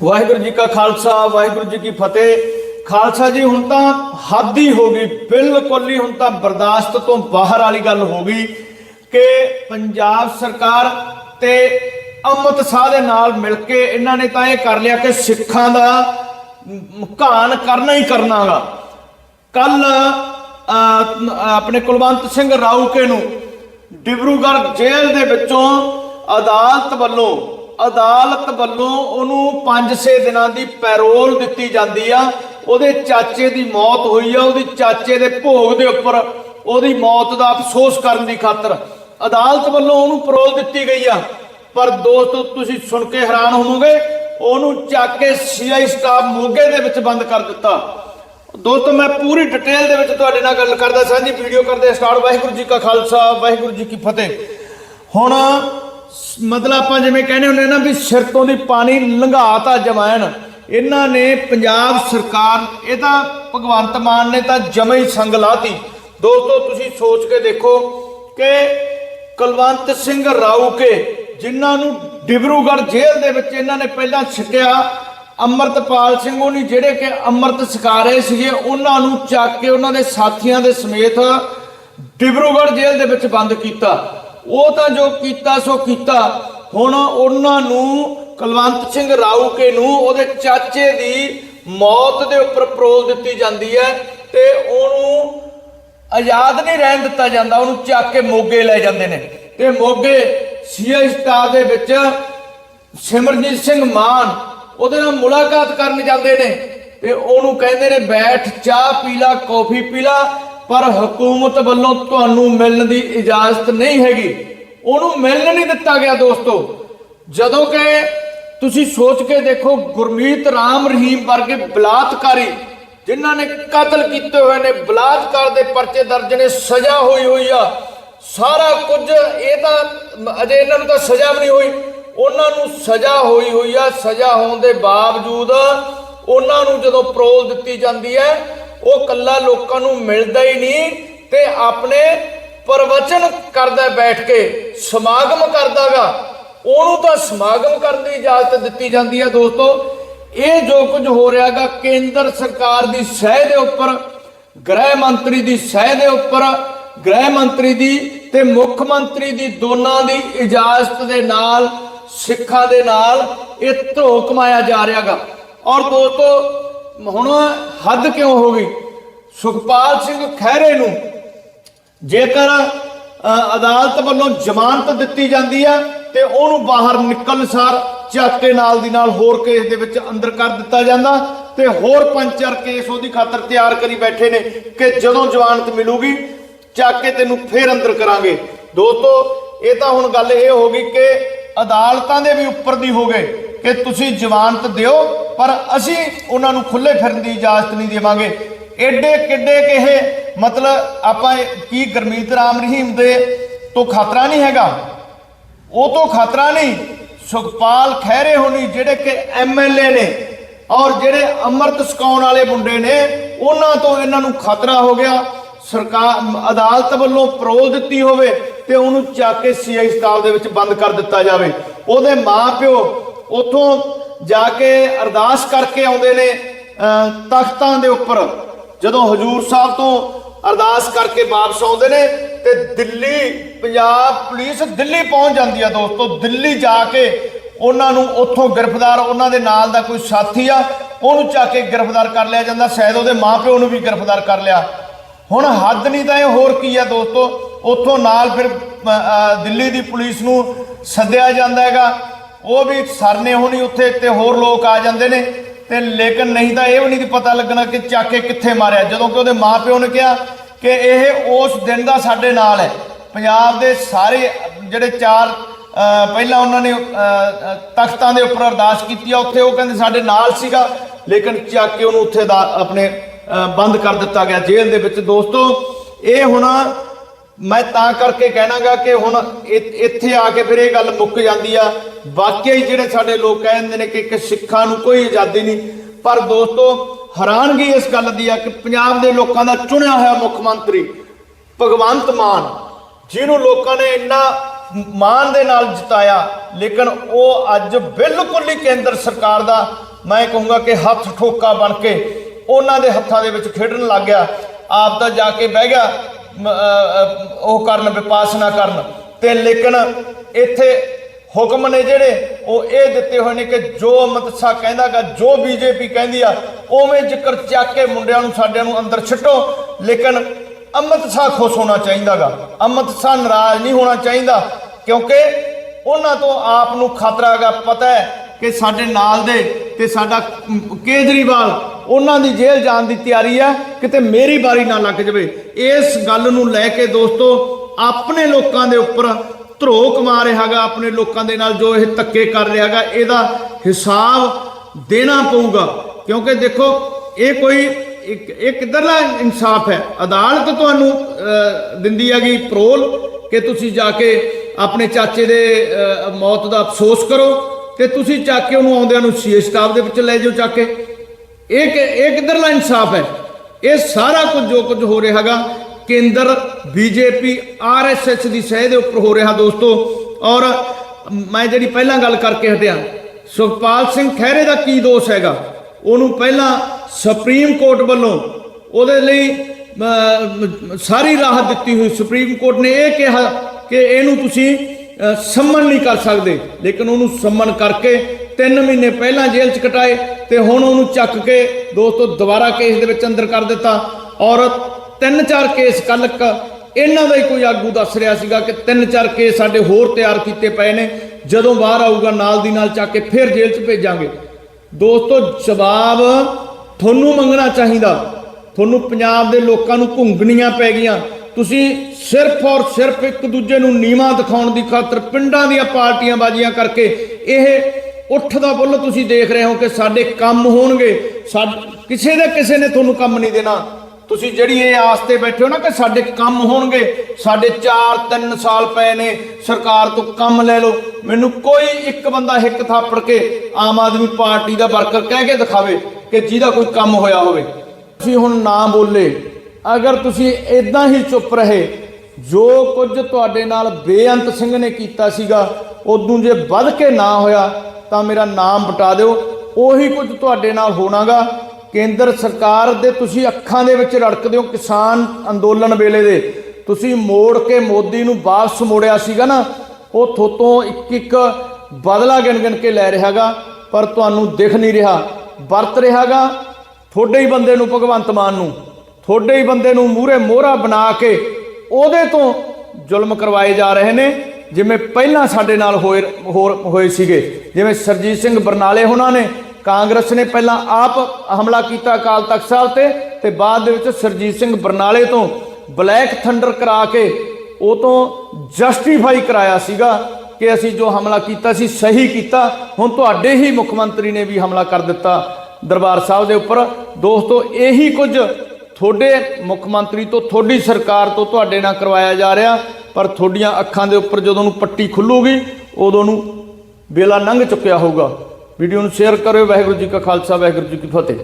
ਵਾਹਿਗੁਰੂ ਜੀ ਕਾ ਖਾਲਸਾ, ਵਾਹਿਗੁਰੂ ਜੀ ਕੀ ਫਤਿਹ। ਖਾਲਸਾ ਜੀ, ਹੁਣ ਤਾਂ ਹੱਦ ਹੀ ਹੋ ਗਈ। ਬਿਲਕੁਲ ਹੀ ਹੁਣ ਤਾਂ ਬਰਦਾਸ਼ਤ ਤੋਂ ਬਾਹਰ ਵਾਲੀ ਗੱਲ ਹੋ ਗਈ ਕਿ ਪੰਜਾਬ ਸਰਕਾਰ ਤੇ ਅੰਮ੍ਰਿਤ ਸਾਹ ਦੇ ਨਾਲ ਮਿਲ ਕੇ ਇਹਨਾਂ ਨੇ ਤਾਂ ਇਹ ਕਰ ਲਿਆ ਕਿ ਸਿੱਖਾਂ ਦਾ ਘਾਣ ਕਰਨਾ ਹੀ ਕਰਨਾਗਾ ਕੱਲ ਆਪਣੇ ਕੁਲਵੰਤ ਸਿੰਘ ਰਾਊਕੇ ਨੂੰ ਡਿਬਰੂਗੜ੍ਹ ਜੇਲ੍ਹ ਦੇ ਵਿੱਚੋਂ ਅਦਾਲਤ ਵੱਲੋਂ ਅਦਾਲਤ ਵੱਲੋਂ ਉਹਨੂੰ 5-6 ਦਿਨਾਂ ਦੀ ਪੈਰੋਲ ਦਿੱਤੀ ਜਾਂਦੀ ਆ। ਉਹਦੇ ਚਾਚੇ ਦੀ ਮੌਤ ਹੋਈ ਆ, ਉਹਦੀ ਚਾਚੇ ਦੇ ਭੋਗ ਦੇ ਉੱਪਰ ਉਹਦੀ ਮੌਤ ਦਾ ਅਫਸੋਸ ਕਰਨ ਦੀ ਖਾਤਰ ਅਦਾਲਤ ਵੱਲੋਂ ਉਹਨੂੰ ਪੈਰੋਲ ਦਿੱਤੀ ਗਈ ਆ। ਪਰ ਦੋਸਤੋ, ਤੁਸੀਂ ਸੁਣ ਕੇ ਹੈਰਾਨ ਹੋਵੋਗੇ, ਉਹਨੂੰ ਚੱਕ ਕੇ ਸੀਆਈ ਸਟਾਫ ਮੋਗੇ ਦੇ ਵਿੱਚ ਬੰਦ ਕਰ ਦਿੱਤਾ। ਦੋਸਤੋ, ਮੈਂ ਪੂਰੀ ਡਿਟੇਲ ਦੇ ਵਿੱਚ ਤੁਹਾਡੇ ਨਾਲ ਗੱਲ ਕਰਦਾ ਸਾਂਝੀ ਵੀਡੀਓ ਕਰਦੇ ਸਟਾਰਟ। ਵਾਹਿਗੁਰੂ ਜੀ ਕਾ ਖਾਲਸਾ, ਵਾਹਿਗੁਰੂ ਜੀ ਕੀ ਫਤਿਹ। ਹੁਣ ਮਤਲਬ ਆਪਾਂ ਜਿਵੇਂ ਕਹਿੰਦੇ ਹੁੰਦੇ ਨਾ ਵੀ ਸਿਰ ਤੋਂ ਦੀ ਪਾਣੀ ਲੰਘਾਤਾ ਜਮਾਇਨ ਇਹਨਾਂ ਨੇ ਪੰਜਾਬ ਸਰਕਾਰ, ਇਹ ਤਾਂ ਭਗਵੰਤ ਮਾਨ ਨੇ ਤਾਂ ਜਮੇ ਹੀ ਸੰਗ ਲਾਤੀ। ਦੋਸਤੋ, ਤੁਸੀਂ ਸੋਚ ਕੇ ਦੇਖੋ ਕਿ ਕੁਲਵੰਤ ਸਿੰਘ ਰਾਊਕੇ, ਜਿਨ੍ਹਾਂ ਨੂੰ ਡਿਬਰੂਗੜ੍ਹ ਜੇਲ੍ਹ ਦੇ ਵਿੱਚ ਇਹਨਾਂ ਨੇ ਪਹਿਲਾਂ ਛੱਕਿਆ ਅਮਰਤਪਾਲ ਸਿੰਘ ਉਹਨੀ ਜਿਹੜੇ ਕਿ ਅੰਮ੍ਰਿਤ ਛਕਾ ਰਹੇ ਸੀਗੇ, ਉਹਨਾਂ ਨੂੰ ਚੱਕ ਕੇ ਉਹਨਾਂ ਦੇ ਸਾਥੀਆਂ ਦੇ ਸਮੇਤ ਡਿਬਰੂਗੜ੍ਹ ਜੇਲ੍ਹ ਦੇ ਵਿੱਚ ਬੰਦ ਕੀਤਾ। ਉਹ ਤਾਂ ਜੋ ਕੀਤਾ, ਸੋ ਕੀਤਾ। ਹੁਣ ਉਹਨਾਂ ਨੂੰ, ਕੁਲਵੰਤ ਸਿੰਘ ਰਾਊਕੇ ਨੂੰ ਉਹਦੇ ਚਾਚੇ ਦੀ ਮੌਤ ਦੇ ਉੱਪਰ ਪਰੋਲ ਦਿੱਤੀ ਜਾਂਦੀ ਹੈ ਤੇ ਉਹਨੂੰ ਆਜ਼ਾਦ ਨਹੀਂ ਰਹਿਣ ਦਿੱਤਾ ਜਾਂਦਾ, ਉਹਨੂੰ ਚੱਕ ਕੇ ਮੋਗੇ ਲੈ ਜਾਂਦੇ ਨੇ। ਤੇ ਮੋਗੇ ਸੀਆਈ ਦੇ ਵਿੱਚ ਸਿਮਰਜੀਤ ਸਿੰਘ ਮਾਨ ਉਹਦੇ ਨਾਲ ਮੁਲਾਕਾਤ ਕਰਨ ਜਾਂਦੇ ਨੇ ਤੇ ਉਹਨੂੰ ਕਹਿੰਦੇ ਨੇ ਬੈਠ, ਚਾਹ ਪੀ ਲਾ, ਕੌਫੀ ਪੀ ਲਾ। ਪਰ ਹਕੂਮਤ ਵੱਲੋਂ ਤੁਹਾਨੂੰ ਮਿਲਣ ਦੀ ਇਜਾਜ਼ਤ ਨਹੀਂ ਹੈਗੀ। ਉਹਨੂੰ ਮਿਲਣ ਨਹੀਂ ਦਿੱਤਾ ਗਿਆ ਦੋਸਤੋ। ਜਦੋਂ ਕਿ ਤੁਸੀਂ ਸੋਚ ਕੇ ਦੇਖੋ, ਗੁਰਮੀਤ ਰਾਮ ਰਹੀਮ ਵਰਗੇ ਬਲਾਤਕਾਰੀ, ਜਿਨ੍ਹਾਂ ਨੇ ਕਤਲ ਕੀਤੇ ਹੋਏ ਨੇ, ਬਲਾਤਕਾਰ ਦੇ ਪਰਚੇ ਦਰਜ ਨੇ, ਸਜ਼ਾ ਹੋਈ ਹੋਈ ਆ। ਸਾਰਾ ਕੁਝ ਇਹ ਤਾਂ ਅਜੇ ਇਹਨਾਂ ਨੂੰ ਤਾਂ ਸਜ਼ਾ ਵੀ ਨਹੀਂ ਹੋਈ। ਉਹਨਾਂ ਨੂੰ ਸਜ਼ਾ ਹੋਈ ਹੋਈ ਆ। ਸਜ਼ਾ ਹੋਣ ਦੇ ਬਾਵਜੂਦ ਉਹਨਾਂ ਨੂੰ ਜਦੋਂ ਪਰੋਲ ਦਿੱਤੀ ਜਾਂਦੀ ਹੈ ਉਹ ਕੱਲਾ ਲੋਕਾਂ ਨੂੰ ਮਿਲਦਾ ਹੀ ਨਹੀਂ ਤੇ ਆਪਣੇ ਪ੍ਰਵਚਨ ਕਰਦਾ ਬੈਠ ਕੇ, ਸਮਾਗਮ ਕਰਦਾਗਾ। ਉਹਨੂੰ ਤਾਂ ਸਮਾਗਮ ਕਰਨ ਦੀ ਇਜਾਜ਼ਤ ਦਿੱਤੀ ਜਾਂਦੀ ਹੈ ਦੋਸਤੋ। ਇਹ ਜੋ ਕੁਝ ਹੋ ਰਿਹਾਗਾ, ਕੇਂਦਰ ਸਰਕਾਰ ਦੀ ਸਹਿ ਦੇ ਉੱਪਰ, ਗ੍ਰਹਿ ਮੰਤਰੀ ਦੀ ਸਹਿ ਦੇ ਉੱਪਰ, ਗ੍ਰਹਿ ਮੰਤਰੀ ਦੀ ਤੇ ਮੁੱਖ ਮੰਤਰੀ ਦੀ ਦੋਨਾਂ ਦੀ ਇਜਾਜ਼ਤ ਦੇ ਨਾਲ, ਸਿੱਖਾਂ ਦੇ ਨਾਲ ਇਹ ਧਰੋ ਕਮਾਇਆ ਜਾ ਰਿਹਾਗਾ। ਔਰ ਦੋਸਤੋ ਹੁਣ ਹੱਦ ਕਿਉਂ ਹੋ ਗਈ? ਸੁਖਪਾਲ ਸਿੰਘ ਖਹਿਰੇ ਨੂੰ ਜੇਕਰ ਅਦਾਲਤ ਵੱਲੋਂ ਜ਼ਮਾਨਤ ਦਿੱਤੀ ਜਾਂਦੀ ਆ ਤੇ ਉਹਨੂੰ ਬਾਹਰ ਨਿਕਲਣ ਸਾਰ ਚੱਕ ਕੇ ਨਾਲ ਦੀ ਨਾਲ ਹੋਰ ਕੇਸ ਦੇ ਵਿੱਚ ਅੰਦਰ ਕਰ ਦਿੱਤਾ ਜਾਂਦਾ ਤੇ ਹੋਰ ਪੰਜ ਚਾਰ ਕੇਸ ਉਹਦੀ ਖਾਤਰ ਤਿਆਰ ਕਰੀ ਬੈਠੇ ਨੇ ਕਿ ਜਦੋਂ ਜ਼ਮਾਨਤ ਮਿਲੂਗੀ, ਚੱਕ ਕੇ ਤੈਨੂੰ ਫੇਰ ਅੰਦਰ ਕਰਾਂਗੇ। ਦੋਸਤੋ, ਇਹ ਤਾਂ ਹੁਣ ਗੱਲ ਇਹ ਹੋ ਗਈ ਕਿ ਅਦਾਲਤਾਂ ਦੇ ਵੀ ਉੱਪਰ ਦੀ ਹੋ ਗਏ। ਕਿ ਤੁਸੀਂ ਜ਼ਮਾਨਤ ਦਿਓ, ਪਰ ਅਸੀਂ ਉਹਨਾਂ ਨੂੰ ਖੁੱਲੇ ਫਿਰਨ ਦੀ ਇਜਾਜ਼ਤ ਨਹੀਂ ਦੇਵਾਂਗੇ। ਐਡੇ ਕਿੱਡੇ ਕਿ ਮਤਲਬ ਆਪਾਂ ਇਹ- ਕੀ ਗਰਮੀਤ ਰਾਮ ਰਹੀਮ ਦੇ ਤੋਂ ਖਤਰਾ ਨਹੀਂ ਹੈਗਾ? ਉਹ ਤੋਂ ਖਤਰਾ ਨਹੀਂ, ਸੁਖਪਾਲ ਖਹਿਰੇ ਹੋਣੀ ਜਿਹੜੇ ਕਿ ਐਮਐਲਏ ਨੇ ਔਰ ਜਿਹੜੇ ਅੰਮ੍ਰਿਤ ਸਕਾਉਣ ਵਾਲੇ ਮੁੰਡੇ ਨੇ, ਉਹਨਾਂ ਤੋਂ ਇਹਨਾਂ ਨੂੰ ਖਤਰਾ ਹੋ ਗਿਆ। ਸਰਕਾਰ, ਅਦਾਲਤ ਵੱਲੋਂ ਪਰੋਲ ਦਿੱਤੀ ਹੋਵੇ ਤੇ ਉਹਨੂੰ ਚੱਕ ਕੇ ਸੀਆਈ ਸਟਾਫ ਦੇ ਵਿੱਚ ਬੰਦ ਕਰ ਦਿੱਤਾ ਜਾਵੇ। ਉਹਦੇ ਮਾਪਿਓ ਉਥੋਂ ਜਾ ਕੇ ਅਰਦਾਸ ਕਰਕੇ ਆਉਂਦੇ ਨੇ ਤਖਤਾਂ ਦੇ ਉੱਪਰ। ਜਦੋਂ ਹਜੂਰ ਸਾਹਿਬ ਤੋਂ ਅਰਦਾਸ ਕਰਕੇ ਵਾਪਸ ਆਉਂਦੇ ਨੇ, ਤੇ ਦਿੱਲੀ, ਪੰਜਾਬ ਪੁਲਿਸ ਦਿੱਲੀ ਪਹੁੰਚ ਜਾਂਦੀ ਆ ਦੋਸਤੋ। ਦਿੱਲੀ ਜਾ ਕੇ ਉਹਨਾਂ ਨੂੰ ਉੱਥੋਂ ਗ੍ਰਿਫਤਾਰ, ਉਹਨਾਂ ਦੇ ਨਾਲ ਦਾ ਕੋਈ ਸਾਥੀ ਆ, ਉਹਨੂੰ ਚੱਕ ਕੇ ਗ੍ਰਿਫਤਾਰ ਕਰ ਲਿਆ ਜਾਂਦਾ। ਸ਼ਾਇਦ ਉਹਦੇ ਮਾਪਿਓ ਨੂੰ ਵੀ ਗ੍ਰਿਫਤਾਰ ਕਰ ਲਿਆ। ਹੁਣ ਹੱਦ ਨਹੀਂ ਤਾਂ ਇਹ ਹੋਰ ਕੀ ਆ ਦੋਸਤੋ? ਉੱਥੋਂ ਨਾਲ ਫਿਰ ਦਿੱਲੀ ਦੀ ਪੁਲਿਸ ਨੂੰ ਸੱਦਿਆ ਜਾਂਦਾ ਹੈਗਾ। ਉਹ ਵੀ ਸਰਨੇ ਹੋਣੀ ਉੱਥੇ ਤੇ ਹੋਰ ਲੋਕ ਆ ਜਾਂਦੇ ਨੇ। ਤੇ ਲੇਕਿਨ ਨਹੀਂ ਤਾਂ ਇਹ ਵੀ ਨਹੀਂ ਪਤਾ ਲੱਗਣਾ ਕਿ ਚੱਕ ਕੇ ਕਿੱਥੇ ਮਾਰਿਆ। ਜਦੋਂ ਕਿ ਉਹਦੇ ਮਾਪਿਓ ਨੇ ਕਿਹਾ ਕਿ ਇਹ ਉਸ ਦਿਨ ਦਾ ਸਾਡੇ ਨਾਲ ਹੈ। ਪੰਜਾਬ ਦੇ ਸਾਰੇ ਜਿਹੜੇ ਚਾਰ ਪਹਿਲਾਂ ਉਹਨਾਂ ਨੇ ਤਖਤਾਂ ਦੇ ਉੱਪਰ ਅਰਦਾਸ ਕੀਤੀ ਆ, ਉੱਥੇ ਉਹ ਕਹਿੰਦੇ ਸਾਡੇ ਨਾਲ ਸੀਗਾ। ਲੇਕਿਨ ਚੱਕ ਕੇ ਉਹਨੂੰ ਉੱਥੇ ਦਾ, ਆਪਣੇ ਬੰਦ ਕਰ ਦਿੱਤਾ ਗਿਆ ਜੇਲ੍ਹ ਦੇ ਵਿੱਚ। ਦੋਸਤੋ, ਇਹ ਹੁਣ ਮੈਂ ਤਾਂ ਕਰਕੇ ਕਹਿਣਾਗਾ ਕਿ ਹੁਣ ਇ- ਇੱਥੇ ਆ ਕੇ ਫਿਰ ਇਹ ਗੱਲ ਮੁੱਕ ਜਾਂਦੀ ਆ। ਵਾਕਿਆ ਹੀ ਜਿਹੜੇ ਸਾਡੇ ਲੋਕ ਕਹਿੰਦੇ ਨੇ ਕਿ ਇੱਕ ਸਿੱਖਾਂ ਨੂੰ ਕੋਈ ਆਜ਼ਾਦੀ ਨਹੀਂ। ਪਰ ਦੋਸਤੋ, ਹੈਰਾਨਗੀ ਇਸ ਗੱਲ ਦੀ ਆ ਕਿ ਪੰਜਾਬ ਦੇ ਲੋਕਾਂ ਦਾ ਚੁਣਿਆ ਹੋਇਆ ਮੁੱਖ ਮੰਤਰੀ ਭਗਵੰਤ ਮਾਨ, ਜਿਹਨੂੰ ਲੋਕਾਂ ਨੇ ਇੰਨਾ ਮਾਨ ਦੇ ਨਾਲ ਜਿਤਾਇਆ, ਲੇਕਿਨ ਉਹ ਅੱਜ ਬਿਲਕੁਲ ਹੀ ਕੇਂਦਰ ਸਰਕਾਰ ਦਾ, ਮੈਂ ਕਹੂੰਗਾ ਕਿ ਹੱਥ ਠੋਕਾ ਬਣ ਕੇ ਉਹਨਾਂ ਦੇ ਹੱਥਾਂ ਦੇ ਵਿੱਚ ਖੇਡਣ ਲੱਗ ਗਿਆ। ਆਪ ਤਾਂ ਜਾ ਕੇ ਬਹਿ ਗਿਆ। ਉਹ ਕਰਨ, ਵਿਪਾਸਨਾ ਕਰਨ। ਤੇ ਲੇਕਿਨ ਇੱਥੇ ਹੁਕਮ ਨੇ ਜਿਹੜੇ, ਉਹ ਇਹ ਦਿੱਤੇ ਹੋਏ ਨੇ ਕਿ ਜੋ ਅਮਿਤ ਸ਼ਾਹ ਕਹਿੰਦਾਗਾ, ਜੋ ਬੀਜੇਪੀ ਕਹਿੰਦੀ ਆ, ਉਵੇਂ ਜ਼ਿਕਰ ਚੱਕ ਕੇ ਮੁੰਡਿਆਂ ਨੂੰ, ਸਾਡਿਆਂ ਨੂੰ ਅੰਦਰ ਛੱਟੋ ਲੇਕਿਨ ਅਮਿਤ ਸ਼ਾਹ ਖੁਸ਼ ਹੋਣਾ ਚਾਹੀਦਾਗਾ। ਅਮਿਤ ਸ਼ਾਹ ਨਾਰਾਜ਼ ਨਹੀਂ ਹੋਣਾ ਚਾਹੀਦਾ, ਕਿਉਂਕਿ ਉਹਨਾਂ ਤੋਂ ਆਪ ਨੂੰ ਖਤਰਾ ਹੈਗਾ ਪਤਾ ਹੈ ਕਿ ਸਾਡੇ ਨਾਲ ਦੇ ਤੇ ਸਾਡਾ ਕੇਜਰੀਵਾਲ ਉਹਨਾਂ ਦੀ ਜੇਲ੍ਹ ਜਾਣ ਦੀ ਤਿਆਰੀ ਹੈ ਕਿਤੇ ਮੇਰੀ ਵਾਰੀ ਨਾ ਲੱਗ ਜਾਵੇ। ਇਸ ਗੱਲ ਨੂੰ ਲੈ ਕੇ ਦੋਸਤੋ, ਆਪਣੇ ਲੋਕਾਂ ਦੇ ਉੱਪਰ ਧਰੋ ਕਮਾ ਰਿਹਾ ਹੈਗਾ, ਆਪਣੇ ਲੋਕਾਂ ਦੇ ਨਾਲ ਜੋ ਇਹ ਧੱਕੇ ਕਰ ਰਿਹਾ ਹੈਗਾ, ਇਹਦਾ ਹਿਸਾਬ ਦੇਣਾ ਪਊਗਾ। ਕਿਉਂਕਿ ਦੇਖੋ, ਇਹ ਕੋਈ ਇੱਕ, ਇਹ ਕਿੱਧਰਲਾ ਇਨਸਾਫ ਹੈ? ਅਦਾਲਤ ਤੁਹਾਨੂੰ ਦਿੰਦੀ ਹੈਗੀ ਪਰੋਲ ਕਿ ਤੁਸੀਂ ਜਾ ਕੇ ਆਪਣੇ ਚਾਚੇ ਦੇ ਮੌਤ ਦਾ ਅਫਸੋਸ ਕਰੋ ਤੇ ਤੁਸੀਂ ਚੱਕ ਕੇ ਉਹਨੂੰ ਆਉਂਦਿਆਂ ਨੂੰ ਸੀ ਸਟਾਫ ਦੇ ਵਿੱਚ ਲੈ ਜਾਓ ਚੱਕ ਕੇ। ਇਹ ਕਿ- ਇਹ ਕਿੱਧਰਲਾ ਇਨਸਾਫ ਹੈ? ਇਹ ਸਾਰਾ ਕੁਝ ਜੋ ਕੁਝ ਹੋ ਰਿਹਾ ਹੈਗਾ ਕੇਂਦਰ ਬੀਜੇਪੀ ਆਰਐਸਐਸ ਦੀ ਸਹਿ ਦੇ ਉੱਪਰ ਹੋ ਰਿਹਾ ਦੋਸਤੋ। ਔਰ ਮੈਂ ਜਿਹੜੀ ਪਹਿਲਾਂ ਗੱਲ ਕਰਕੇ ਹਟਿਆ ਸੁਖਪਾਲ ਸਿੰਘ ਖਹਿਰੇ ਦਾ ਕੀ ਦੋਸ਼ ਹੈਗਾ? ਉਹਨੂੰ ਪਹਿਲਾਂ ਸੁਪਰੀਮ ਕੋਰਟ ਵੱਲੋਂ ਉਹਦੇ ਲਈ ਸਾਰੀ ਰਾਹਤ ਦਿੱਤੀ ਹੋਈ ਸੁਪਰੀਮ ਕੋਰਟ ਨੇ ਇਹ ਕਿਹਾ ਕਿ ਇਹਨੂੰ ਤੁਸੀਂ ਅ, ਸੰਮਨ ਨਹੀਂ ਕਰ ਸਕਦੇ। ਲੇਕਿਨ ਉਹਨੂੰ ਸੰਮਨ ਕਰਕੇ 3 ਮਹੀਨੇ ਪਹਿਲਾਂ ਜੇਲ੍ਹ 'ਚ ਕਟਾਏ ਤੇ ਹੁਣ ਉਹਨੂੰ ਚੱਕ ਕੇ ਦੋਸਤੋ ਦੁਬਾਰਾ ਕੇਸ ਦੇ ਵਿੱਚ ਅੰਦਰ ਕਰ ਦਿੱਤਾ। ਔਰ ਤਿੰਨ ਚਾਰ ਕੇਸ ਕੱਲ ਇਹਨਾਂ ਦਾ ਹੀ ਕੋਈ ਆਗੂ ਦੱਸ ਰਿਹਾ ਸੀਗਾ ਕਿ ਤਿੰਨ ਚਾਰ ਕੇਸ ਸਾਡੇ ਹੋਰ ਤਿਆਰ ਕੀਤੇ ਪਏ ਨੇ। ਜਦੋਂ ਬਾਹਰ ਆਊਗਾ ਨਾਲ ਦੀ ਨਾਲ ਚੱਕ ਕੇ ਫਿਰ ਜੇਲ੍ਹ 'ਚ ਭੇਜਾਂਗੇ। ਦੋਸਤੋ ਜਵਾਬ ਤੁਹਾਨੂੰ ਮੰਗਣਾ ਚਾਹੀਦਾ। ਤੁਹਾਨੂੰ ਪੰਜਾਬ ਦੇ ਲੋਕਾਂ ਨੂੰ ਘੁੰਗਣੀਆਂ ਪੈ ਗਈਆਂ। ਤੁਸੀਂ ਸਿਰਫ ਔਰ ਸਿਰਫ ਇੱਕ ਦੂਜੇ ਨੂੰ ਨੀਵਾ ਦਿਖਾਉਣ ਦੀ ਖਾਤਰ ਪਿੰਡਾਂ ਦੀਆਂ ਪਾਰਟੀਆਂ ਬਾਜ਼ੀਆਂ ਕਰਕੇ ਇਹ ਉੱਠ ਦਾ ਬੁੱਲ ਤੁਸੀਂ ਦੇਖ ਰਹੇ ਹੋ ਕਿ ਸਾਡੇ ਕੰਮ ਹੋਣਗੇ। ਸਾਡ- ਕਿਸੇ ਦੇ ਕਿਸੇ ਨੇ ਤੁਹਾਨੂੰ ਕੰਮ ਨਹੀਂ ਦੇਣਾ। ਤੁਸੀਂ ਜਿਹੜੀ ਇਹ ਆਸ ਤੇ ਬੈਠੇ ਹੋ ਨਾ ਕਿ ਸਾਡੇ ਕੰਮ ਹੋਣਗੇ, ਸਾਡੇ 4-3 ਸਾਲ ਪਏ ਨੇ, ਸਰਕਾਰ ਤੋਂ ਕੰਮ ਲੈ ਲਓ। ਮੈਨੂੰ ਕੋਈ ਇੱਕ ਬੰਦਾ ਹਿੱਕ ਥਾਪੜ ਕੇ ਆਮ ਆਦਮੀ ਪਾਰਟੀ ਦਾ ਵਰਕਰ ਕਹਿ ਕੇ ਦਿਖਾਵੇ ਕਿ ਜਿਹਦਾ ਕੋਈ ਕੰਮ ਹੋਇਆ ਹੋਵੇ। ਤੁਸੀਂ ਹੁਣ ਨਾ ਬੋਲੇ। ਅਗਰ ਤੁਸੀਂ ਇਦਾਂ ਹੀ ਚੁੱਪ ਰਹੇ, ਜੋ ਕੁਝ ਤੁਹਾਡੇ ਨਾਲ ਬੇਅੰਤ ਸਿੰਘ ਨੇ ਕੀਤਾ ਸੀਗਾ, ਉਦੋਂ ਜੇ ਵੱਧ ਕੇ ਨਾ ਹੋਇਆ ਤਾਂ ਮੇਰਾ ਨਾਮ ਬਟਾ ਦਿਓ। ਉਹੀ ਕੁਝ ਤੁਹਾਡੇ ਨਾਲ ਹੋਣਾਗਾ। ਕੇਂਦਰ ਸਰਕਾਰ ਦੇ ਤੁਸੀਂ ਅੱਖਾਂ ਦੇ ਵਿੱਚ ਰੜਕਦੇ ਹੋ ਕਿਸਾਨ ਅੰਦੋਲਨ ਵੇਲੇ ਦੇ। ਤੁਸੀਂ ਮੋੜ ਕੇ ਮੋਦੀ ਨੂੰ ਵਾਪਸ ਮੋੜਿਆ ਸੀਗਾ ਨਾ, ਉਹ ਥੋਤੋਂ ਇੱਕ ਇੱਕ ਬਦਲਾ ਗਿਣ ਗਿਣ ਕੇ ਲੈ ਰਿਹਾਗਾ, ਪਰ ਤੁਹਾਨੂੰ ਦਿਖ ਨਹੀਂ ਰਿਹਾ। ਵਰਤ ਰਿਹਾਗਾ ਤੁਹਾਡੇ ਹੀ ਬੰਦੇ ਨੂੰ, ਭਗਵੰਤ ਮਾਨ ਨੂੰ। ਤੁਹਾਡੇ ਹੀ ਬੰਦੇ ਨੂੰ ਮੂਹਰੇ ਮੋਹਰਾ ਬਣਾ ਕੇ ਉਹਦੇ ਤੋਂ ਜ਼ੁਲਮ ਕਰਵਾਏ ਜਾ ਰਹੇ ਨੇ। ਜਿਵੇਂ ਪਹਿਲਾਂ ਸਾਡੇ ਨਾਲ ਹੋਏ ਹੋਰ ਹੋਏ ਸੀਗੇ, ਜਿਵੇਂ ਸਰਜੀਤ ਸਿੰਘ ਬਰਨਾਲੇ ਉਹਨਾਂ ਨੇ, ਕਾਂਗਰਸ ਨੇ ਪਹਿਲਾਂ ਆਪ ਹਮਲਾ ਕੀਤਾ ਅਕਾਲ ਤਖਤ ਸਾਹਿਬ ਤੇ ਤੇ ਬਾਅਦ ਦੇ ਵਿੱਚ ਸਰਜੀਤ ਸਿੰਘ ਬਰਨਾਲੇ ਤੋਂ ਬਲੈਕ ਥੰਡਰ ਕਰਾ ਕੇ ਉਹ ਤੋਂ ਜਸਟੀਫਾਈ ਕਰਾਇਆ ਸੀਗਾ ਕਿ ਅਸੀਂ ਜੋ ਹਮਲਾ ਕੀਤਾ ਸੀ ਸਹੀ ਕੀਤਾ। ਹੁਣ ਤੁਹਾਡੇ ਹੀ ਮੁੱਖ ਮੰਤਰੀ ਨੇ ਵੀ ਹਮਲਾ ਕਰ ਦਿੱਤਾ ਦਰਬਾਰ ਸਾਹਿਬ ਦੇ ਉੱਪਰ। ਦੋਸਤੋ, ਇਹੀ ਕੁਝ ਤੁਹਾਡੇ ਮੁੱਖ ਮੰਤਰੀ ਤੋਂ, ਤੁਹਾਡੀ ਸਰਕਾਰ ਤੋਂ ਤੁਹਾਡੇ ਨਾਲ ਕਰਵਾਇਆ ਜਾ ਰਿਹਾ। ਪਰ ਤੁਹਾਡੀਆਂ ਅੱਖਾਂ ਦੇ ਉੱਪਰ ਜਦੋਂ ਨੂੰ ਪੱਟੀ ਖੁੱਲੂਗੀ, ਉਦੋਂ ਨੂੰ ਵੇਲਾ ਲੰਘ ਚੁੱਕਿਆ ਹੋਊਗਾ। ਵੀਡੀਓ ਨੂੰ ਸ਼ੇਅਰ ਕਰਿਓ। ਵਾਹਿਗੁਰੂ ਜੀ ਕਾ ਖਾਲਸਾ, ਵਾਹਿਗੁਰੂ ਜੀ ਕੀ ਫਤਿਹ।